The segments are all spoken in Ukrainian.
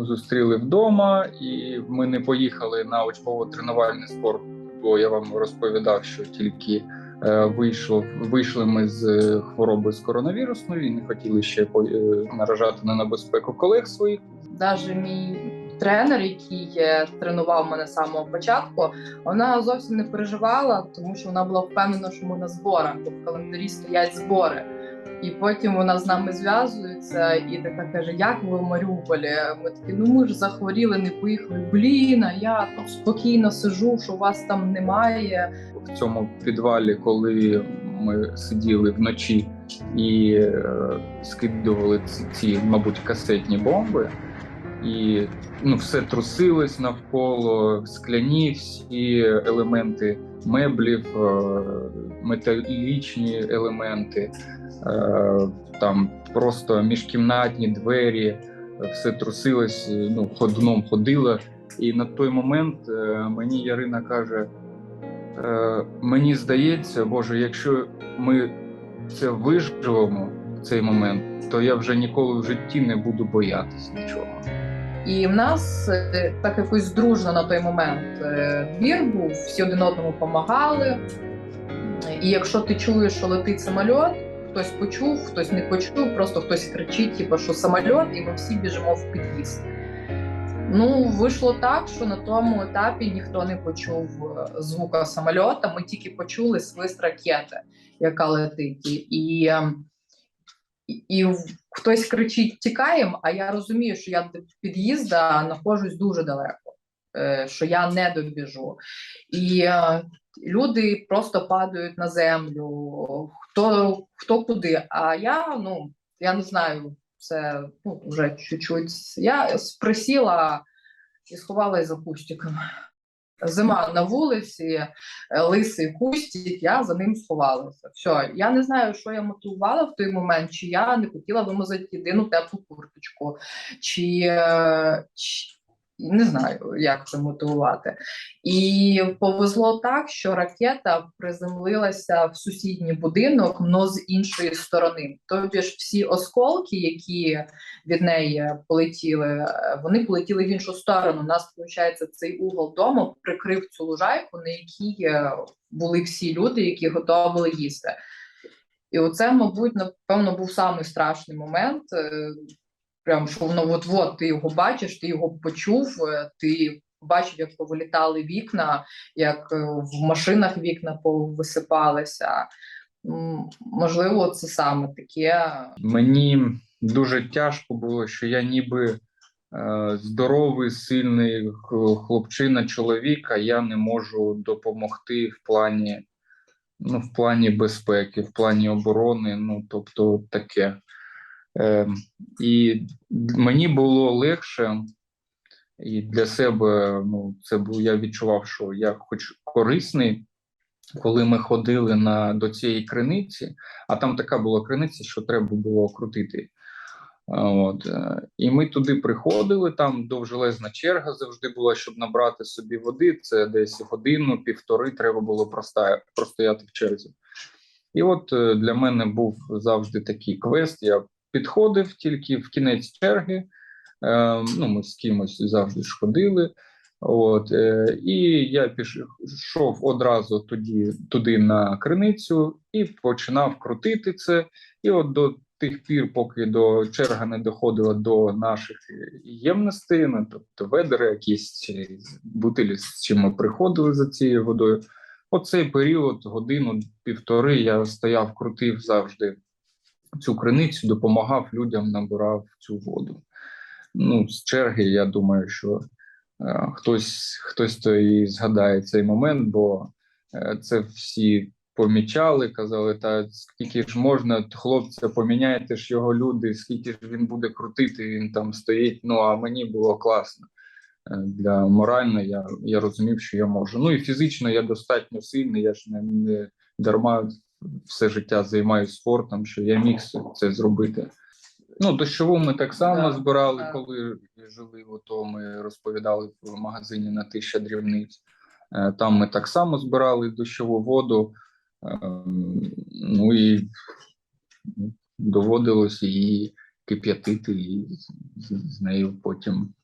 Війну зустріли вдома, і ми не поїхали на учбово-тренувальний спорт, бо я вам розповідав, що тільки е, вийшло, вийшли ми з е, хвороби з коронавірусною і не хотіли ще по- е, наражати на небезпеку колег своїх. Навіть мій тренер, який тренував мене з самого початку, вона зовсім не переживала, тому що вона була впевнена, що ми на зборах, бо в календарі стоять збори. І потім вона з нами зв'язується і така каже: Як ви в Маріуполі? Ми такі, ну ми ж захворіли, не поїхали. Блін, а я там спокійно сижу, що вас там немає. в цьому підвалі, коли ми сиділи вночі і е, скидували ці, ці, мабуть, касетні бомби, і ну, все трусилось навколо, скляні всі елементи меблів, е, металічні елементи, е, там просто міжкімнатні двері, все трусилось, ну, ходуном ходило. І на той момент е, мені Ярина каже: Е, мені здається, Боже, якщо ми це виживемо в цей момент, то я вже ніколи в житті не буду боятися нічого. І в нас е, так якось дружно на той момент е, двір був, всі один одному допомагали. І якщо ти чуєш, що летить самольот, хтось почув, хтось не почув, просто хтось кричить, типу, що самольот, і ми всі біжимо в під'їзд. Ну, вийшло так, що на тому етапі ніхто не почув е, звука самольота. Ми тільки почули свист ракети, яка летить. І, і, хтось кричить Тікаємо, а я розумію, що я до під'їзда знаходжусь дуже далеко, е, що я не добіжу. І е, люди просто падають на землю, хто, хто куди. А я, ну, я не знаю, це ну, вже чуть-чуть. Я присіла і сховалась за кустиком. Зима на вулиці, е, лисий кустик, я за ним сховалася. Все, я не знаю, що я мотивувала в той момент, чи я не хотіла вимазати єдину теплу курточку, чи, е, чи не знаю, як це мотивувати. І повезло так, що ракета приземлилася в сусідній будинок, но з іншої сторони. Тобто ж всі осколки, які від неї полетіли, е, вони полетіли в іншу сторону. У нас, виходить, цей угол дому прикрив цю лужайку, на якій е, були всі люди, які готували їсти. І оце, мабуть, напевно, був самий страшний момент. Прям що воно от-от ти його бачиш, ти його почув, е, ти бачив, як повилітали вікна, як е, в машинах вікна повисипалися. Можливо, це саме таке. Мені дуже тяжко було, що я ніби е, здоровий, сильний хлопчина, чоловік, а я не можу допомогти в плані, ну, в плані безпеки, в плані оборони, ну тобто таке. Е, і мені було легше, і для себе ну, це був, я відчував, що я хоч корисний, коли ми ходили на, до цієї криниці, а там така була криниця, що треба було крутити. От. е, І ми туди приходили, там довжелезна черга завжди була, щоб набрати собі води. Це десь годину, півтори треба було простояти в черзі. І от е, для мене був завжди такий квест. Я підходив тільки в кінець черги. Е, ну, ми з кимось завжди ж ходили. От, е, і я пішов одразу тоді туди на криницю і починав крутити це. І от до тих пір, поки до черга не доходила до наших ємностей, ну, тобто ведери, якісь бутилі, з чим ми приходили за цією водою. Оцей період, годину, півтори, я стояв, крутив завжди цю криницю, допомагав людям, набирав цю воду. Ну, з черги, я думаю, що е, хтось, хтось то і згадає цей момент, бо е, це всі помічали, казали, та скільки ж можна, хлопця, поміняйте ж його люди, скільки ж він буде крутити, він там стоїть. Ну а мені було класно. Е, Для морально я, я розумів, що я можу. Ну і фізично я достатньо сильний, я ж не, не дарма все життя займаюся спортом, що я міг це- це зробити. Ну, дощову ми так само Да, збирали, коли жили, ото ми розповідали в магазині на тисяча дрібниць. Е, Там ми так само збирали дощову воду. Ем, Ну і доводилось її кип'ятити і з, нею потім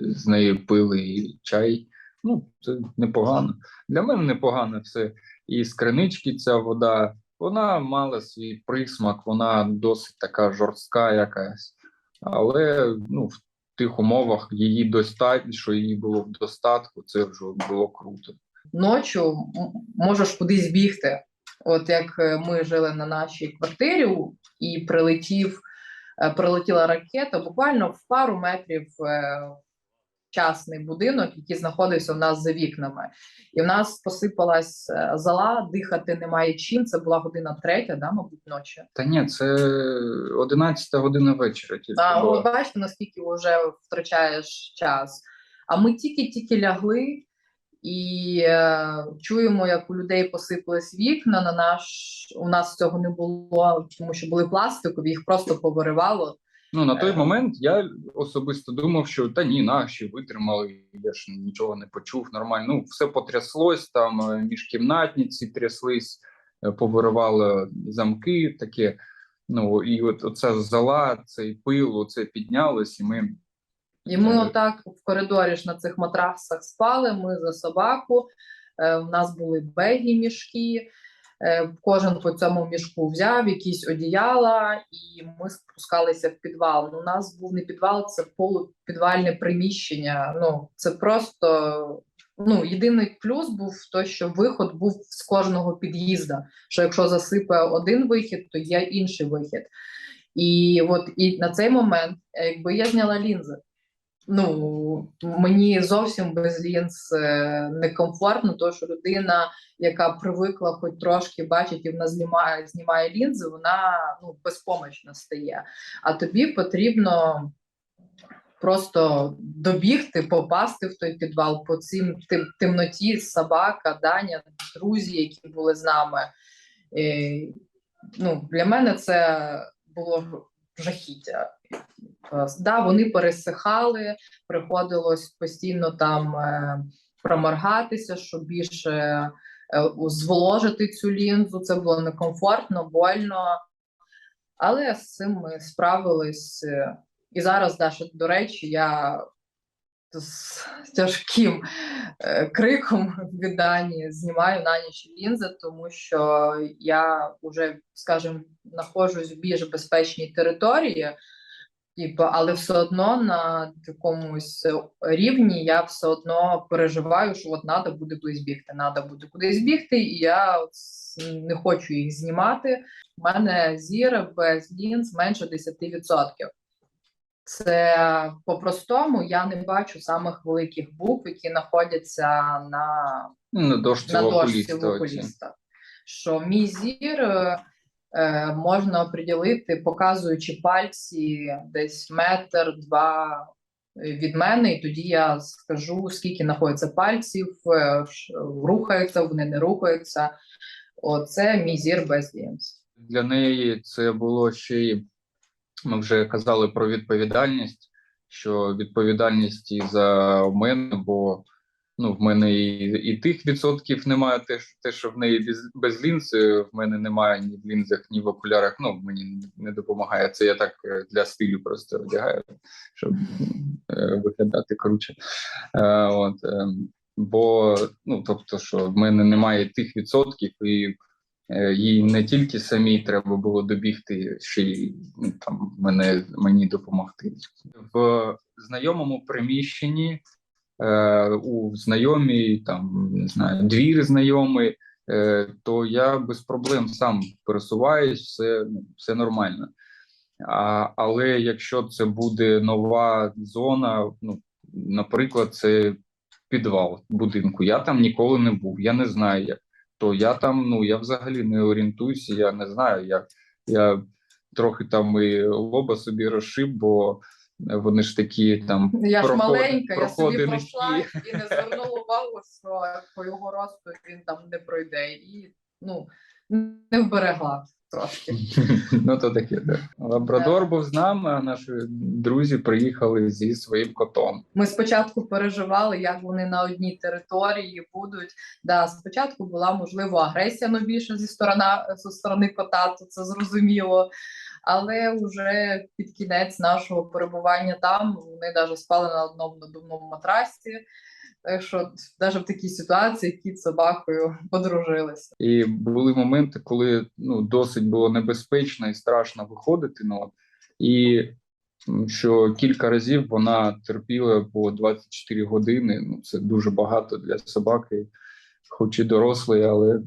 з нею пили і чай. Ну, це непогано. Для мене непогано все. І з кринички ця вода, вона мала свій присмак, вона досить така жорстка якась. Але ну, в тих умовах її достатньо, що її було в достатку, це вже було круто. ночі можеш кудись бігти. От як е, ми жили на нашій квартирі і прилетів, е, прилетіла ракета буквально в пару метрів е, частний будинок, який знаходився у нас за вікнами. І в нас посипалась е, зала, дихати немає чим. Це була година третя, да, мабуть, ночі. Та ні, це 11 година вечора. Тільки А, була. бачите, наскільки вже втрачаєш час. А ми тільки-тільки лягли і е, чуємо, як у людей посипались вікна. На наш у нас цього не було, тому що були пластикові, їх просто повиривало. Ну на той Е. момент я особисто думав, що та ні, наші витримали. Я ж нічого не почув. Нормально. Ну все потряслось. Там е, міжкімнатниці тряслись, е, повиривали замки. Таке. Ну і от оця зала, цей пил, це піднялось, і ми І ми отак в коридорі ж на цих матрасах спали. Ми за собаку. У нас були бегі мішки. Е, Кожен по цьому мішку взяв якісь одіяла, і ми спускалися в підвал. Ну, у нас був не підвал, це полупідвальне приміщення. Ну це просто ну єдиний плюс був то, що виход був з кожного під'їзда. Що якщо засипе один вихід, то є інший вихід. І от і на цей момент, е, якби я зняла лінзи, ну мені зовсім без лінз е, некомфортно, тому що людина, яка привикла хоч трошки бачить, і вона знімає, знімає лінзи, вона ну безпомічна стає. А тобі потрібно просто добігти, попасти в той підвал по цим тим, темноті, собака, Даня, друзі, які були з нами. Е, ну, для мене це було жахіття. Е, Да, вони пересихали, приходилось постійно там е, проморгатися, щоб більше е, зволожити цю лінзу. Це було некомфортно, больно. Але з цим ми справились. І зараз, Даша, до речі, я з тяжким криком від Дані знімаю на ніч лінзи, тому що я вже, скажімо, знаходжусь в більш безпечній території, типу, але все одно на якомусь рівні я все одно переживаю, що от треба буде кудись бігти, треба буде кудись бігти, і я не хочу їх знімати. У мене зір без лінз менше 10%. Це по-простому я не бачу самих великих букв, які знаходяться на ну, на дошці на в окуліста. Що мій зір е, е, можна оприділити, показуючи пальці десь метр, два е, від мене, і тоді я скажу, скільки знаходиться пальців, е, рухаються, вони не рухаються. Оце мій зір без лінз. Для неї це було ще й ми вже казали про відповідальність, що відповідальність і за мене, бо ну, в мене і, і тих відсотків немає, те, те, що в неї без, без лінз, е, в мене немає ні в лінзах, ні в окулярах. Ну, мені не допомагає. Це я так е, для стилю просто одягаю, щоб е, виглядати круче. Е, от, е, бо, ну, тобто, що в мене немає тих відсотків, і е, їй не тільки самій треба було добігти, ще й ну, там мене мені допомогти в знайомому приміщенні. Е, у знайомій, там не знаю, двір знайомий, е, то я без проблем сам пересуваюсь, все, ну, все нормально. А, але якщо це буде нова зона, ну, наприклад, це підвал будинку, я там ніколи не був, я не знаю як. То я там, ну я взагалі не орієнтуюся, я не знаю, як я трохи там і лоба собі розшиб, бо вони ж такі там Я ж проход- маленька, я собі проходи пройшла і не звернула увагу, що по його росту він там не пройде. І ну не вберегла трошки. Ну, то таке, да. Лабрадор був з нами, а наші друзі приїхали зі своїм котом. Ми спочатку переживали, як вони на одній території будуть. Да, спочатку була можливо агресія ну, більше зі сторони зі сторони кота, то це зрозуміло. Але вже під кінець нашого перебування там вони навіть спали на одному надувному матрасі. Так що навіть в такій ситуації кіт з собакою подружилися. І були моменти, коли ну досить було небезпечно і страшно виходити. Ну і що кілька разів вона терпіла по 24 години. Ну це дуже багато для собаки, хоч і дорослий, але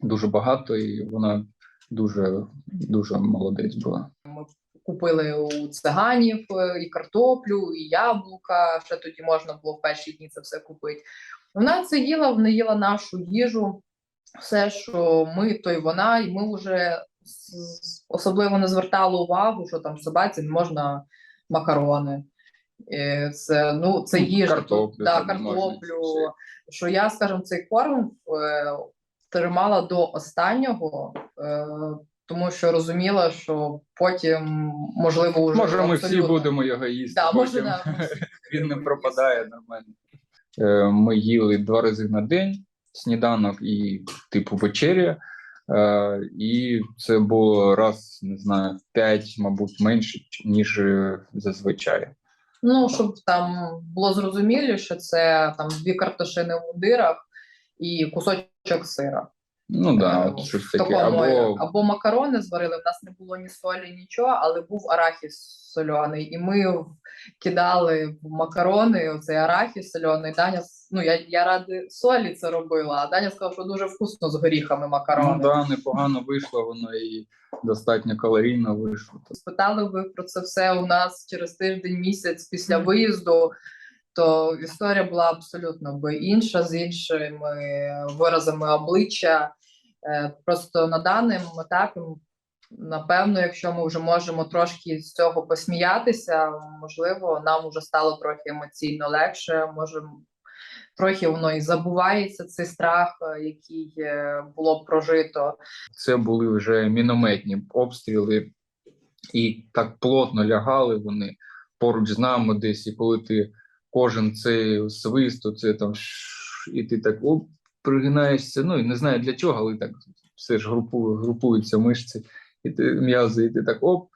дуже багато, і вона дуже дуже молодець була. Ми купили у циганів е, і картоплю, і яблука. Ще тоді можна було в перші дні це все купити. Вона це їла, вона їла нашу їжу, все, що ми, то й вона, і ми вже особливо не звертали увагу, що там собаці не можна макарони. Е, Це, ну, це Ну, їжа, картоплю да, картоплю. Що я, скажімо, цей корм е, тримала до останнього, е, тому що розуміла, що потім можливо вже Може, ми всі будемо його їсти. Да, може, да, ми всі він не пропадає нормально. Е, Ми їли два рази на день сніданок і типу вечеря. Е, І це було раз, не знаю, в п'ять, мабуть, менше, ніж е, зазвичай. Ну, щоб там було зрозуміліше, це там дві картошини в мундирах і кусочок сира. Ну да, Е, от щось таке. Або або макарони зварили. В нас не було ні солі, нічого, але був арахіс сольоний. І ми кидали в макарони оцей арахіс сольоний. Даня, ну я, я ради солі це робила, а Даня сказав, що дуже вкусно з горіхами макарони. ну, да, непогано вийшло, воно і достатньо калорійно вийшло. спитали ви про це все у нас через тиждень місяць після виїзду, то історія була абсолютно би інша з іншими виразами обличчя. Е, Просто на даному етапі, напевно, якщо ми вже можемо трошки з цього посміятися, можливо, нам вже стало трохи емоційно легше. Може, трохи воно і забувається цей страх, е, який е, було прожито. Це були вже мінометні обстріли, і так плотно лягали вони поруч з нами десь. І коли ти кожен цей свист, це там і ти так оп, пригинаєшся. Ну і не знаю для чого, але так все ж групу, групуються мишці, і ти м'язи, і ти так оп.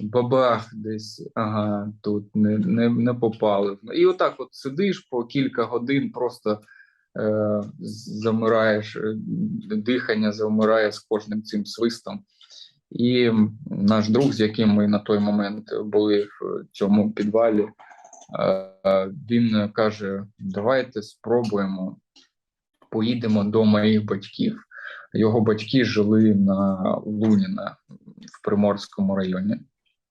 Бабах десь, ага, тут не, не, не попали. І отак от сидиш по кілька годин, просто е, замираєш, е, дихання замирає з кожним цим свистом. І наш друг, з яким ми на той момент були в цьому підвалі, він каже: Давайте спробуємо, поїдемо до моїх батьків. Його батьки жили на Луніна в Приморському районі.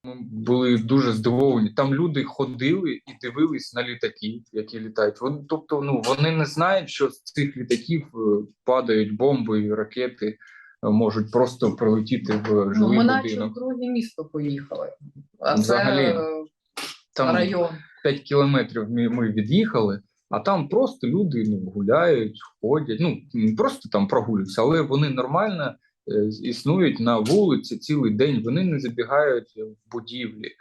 Ми були дуже здивовані. Там люди ходили і дивились на літаки, які літають. Вони, тобто, ну вони не знають, що з цих літаків е, падають бомби ракети, е, можуть просто прилетіти в Ну, жилий ми наче в будинок. друге місто поїхали. А це Взагалі, е, Там район. 5 кілометрів ми, від'їхали, а там просто люди ну, гуляють, ходять. Ну просто там прогулюються, але вони нормально е, існують на вулиці цілий день. Вони не забігають в будівлі.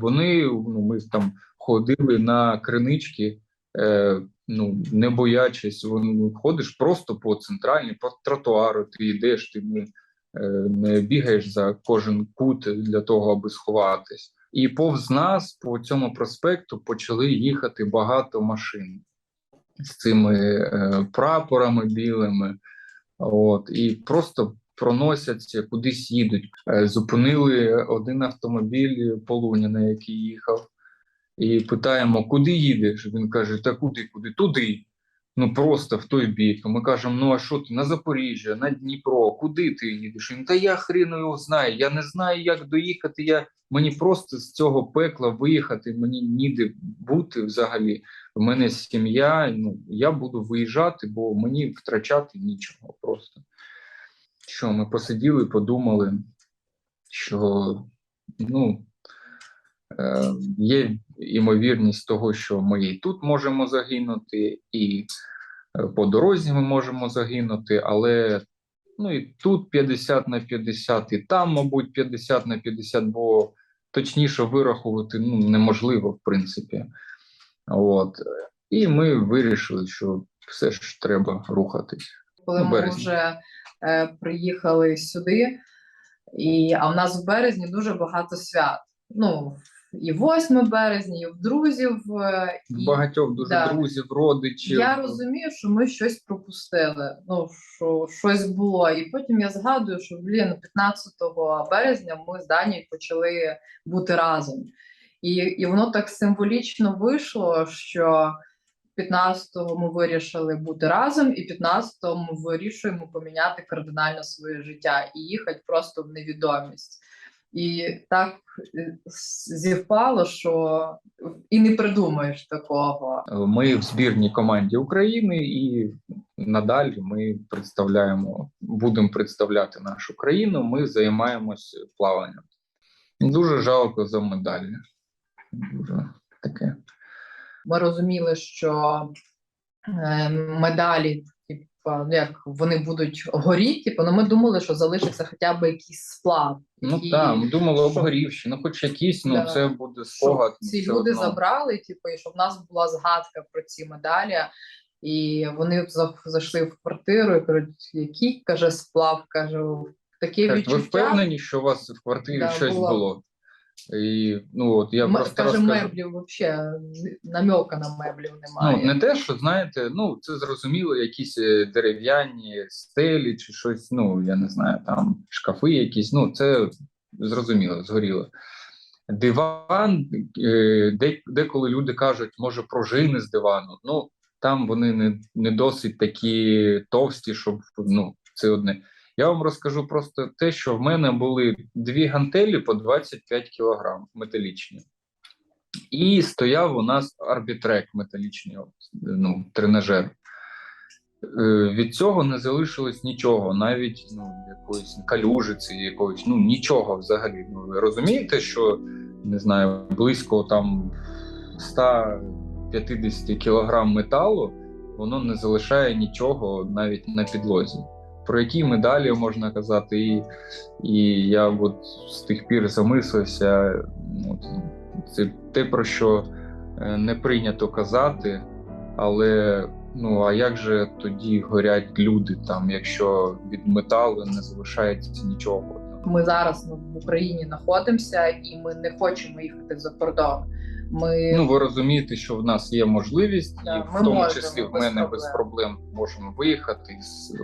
Вони ну, ми там ходили на кринички. Е, ну не боячись, вони ходиш просто по центральній, по тротуару. Ти йдеш, ти не, е, не бігаєш за кожен кут для того, аби сховатись. І повз нас по цьому проспекту почали їхати багато машин з цими е, прапорами білими. От, і просто проносяться, кудись їдуть. Е, зупинили один автомобіль Полуніна, який їхав, і питаємо, куди їдеш? Він каже: Та куди, куди? Туди. Ну просто в той бік. Ми кажемо: ну а що ти на Запоріжжя, на Дніпро, куди ти їдеш? Він та я хріну його знаю. Я не знаю, як доїхати. Я мені просто з цього пекла виїхати. Мені ніде бути взагалі. У мене сім'я. Ну я буду виїжджати, бо мені втрачати нічого просто. Що ми посиділи, подумали, що ну. Е, Є ймовірність того, що ми і тут можемо загинути, і е, по дорозі ми можемо загинути, але ну і тут 50 на 50, і там, мабуть, 50 на 50, бо точніше вирахувати ну, неможливо, в принципі. От. І ми вирішили, що все ж треба рухатись. Коли Ну, ми вже е, приїхали сюди, І, а в нас в березні дуже багато свят. Ну, і 8 березня, і в друзів. е, і багатьох дуже да. друзів, родичів. я розумію, що ми щось пропустили. Ну, що щось було. І потім я згадую, що блін, 15 березня ми з Данією почали бути разом. І, і воно так символічно вийшло, що 15-го ми вирішили бути разом, і 15-го ми вирішуємо поміняти кардинально своє життя і їхати просто в невідомість. І так е, зівпало, що і не придумаєш такого. Ми в збірній команді України, і надалі ми представляємо, будемо представляти нашу країну. Ми займаємось плаванням. Дуже жалко за медалі. Дуже таке. Ми розуміли, що е, медалі, як вони будуть горіти, типу, ну ми думали, що залишиться хоча б якийсь сплав. Ну І так, ми думали обгорівши, ну хоч якісь, ну Да. це буде спогад. ну, ці люди одно. забрали, типу, і щоб в нас була згадка про ці медалі. І вони за- зайшли в квартиру і кажуть, який каже сплав, каже, таке Кажуть, ви впевнені, що у вас в квартирі Да, щось було. було? І ну от я просто каже, розкажу. меблів взагалі намека на меблів немає. Ну, не те, що знаєте, ну це зрозуміло, якісь е, дерев'яні стелі чи щось, ну я не знаю, там шкафи якісь, ну це зрозуміло, згоріло. Диван, е, де, деколи люди кажуть, може, пружини з дивану. Ну там вони не, не досить такі товсті, щоб ну, це одне. Я вам розкажу просто те, що в мене були дві гантелі по 25 кілограм металічні. І стояв у нас арбітрек металічний, ну, тренажер. Е, Від цього не залишилось нічого, навіть ну, якоїсь калюжиці, якоїсь, ну нічого взагалі. Ну, ви розумієте, що не знаю, близько там 150 кілограм металу, воно не залишає нічого навіть на підлозі. Про які медалі можна казати, і, і я от з тих пір замислився. От, це те, про що е, не прийнято казати, але ну а як же тоді горять люди там, якщо від металу не залишається нічого? Ми зараз ну, в Україні знаходимося і ми не хочемо їхати за кордон. Ми Ну ви розумієте, що в нас є можливість, Да, і в тому можемо числі в мене без проблем можемо виїхати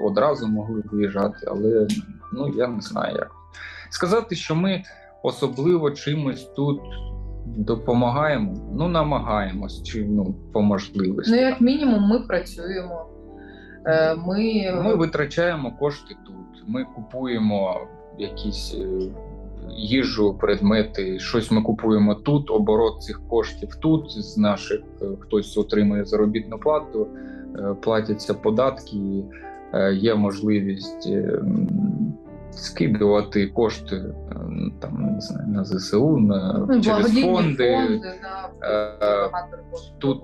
одразу могли виїжджати, але ну я не знаю як сказати, що ми особливо чимось тут допомагаємо. Ну намагаємось, чи ну по можливості. ну як мінімум ми працюємо. Е, Ми, Ми витрачаємо кошти тут. Ми купуємо якісь е, їжу, предмети, щось ми купуємо тут. Оборот цих коштів тут з наших е, хтось отримує заробітну плату, е, платяться податки. е, Є можливість скидувати кошти там не знаю на ЗСУ, на ну, через фонди. фонди да, Тут,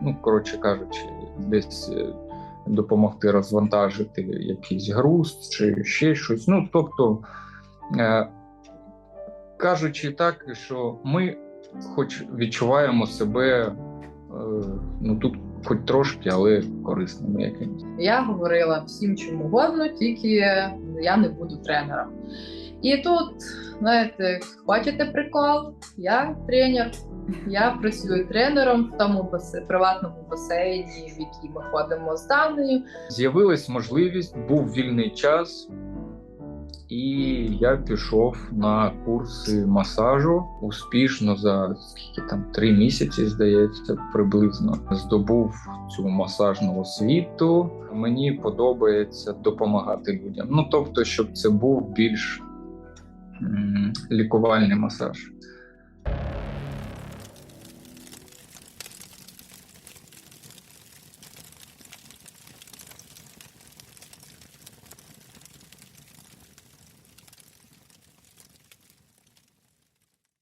ну коротше кажучи, десь допомогти розвантажити якийсь груз чи ще щось. Ну тобто, кажучи так, що ми, хоч відчуваємо себе е, ну тут, хоч трошки, але корисними якимось. Я говорила всім чому угодно, тільки я не буду тренером. І тут, знаєте, бачите прикол? Я тренер. Я працюю тренером в тому приватному басейні, в який ми ходимо з Даною. З'явилась можливість, був вільний час, і я пішов на курси масажу успішно за скільки там три місяці, здається, приблизно здобув цю масажну освіту. Мені подобається допомагати людям. Ну тобто, щоб це був більш м, лікувальний масаж.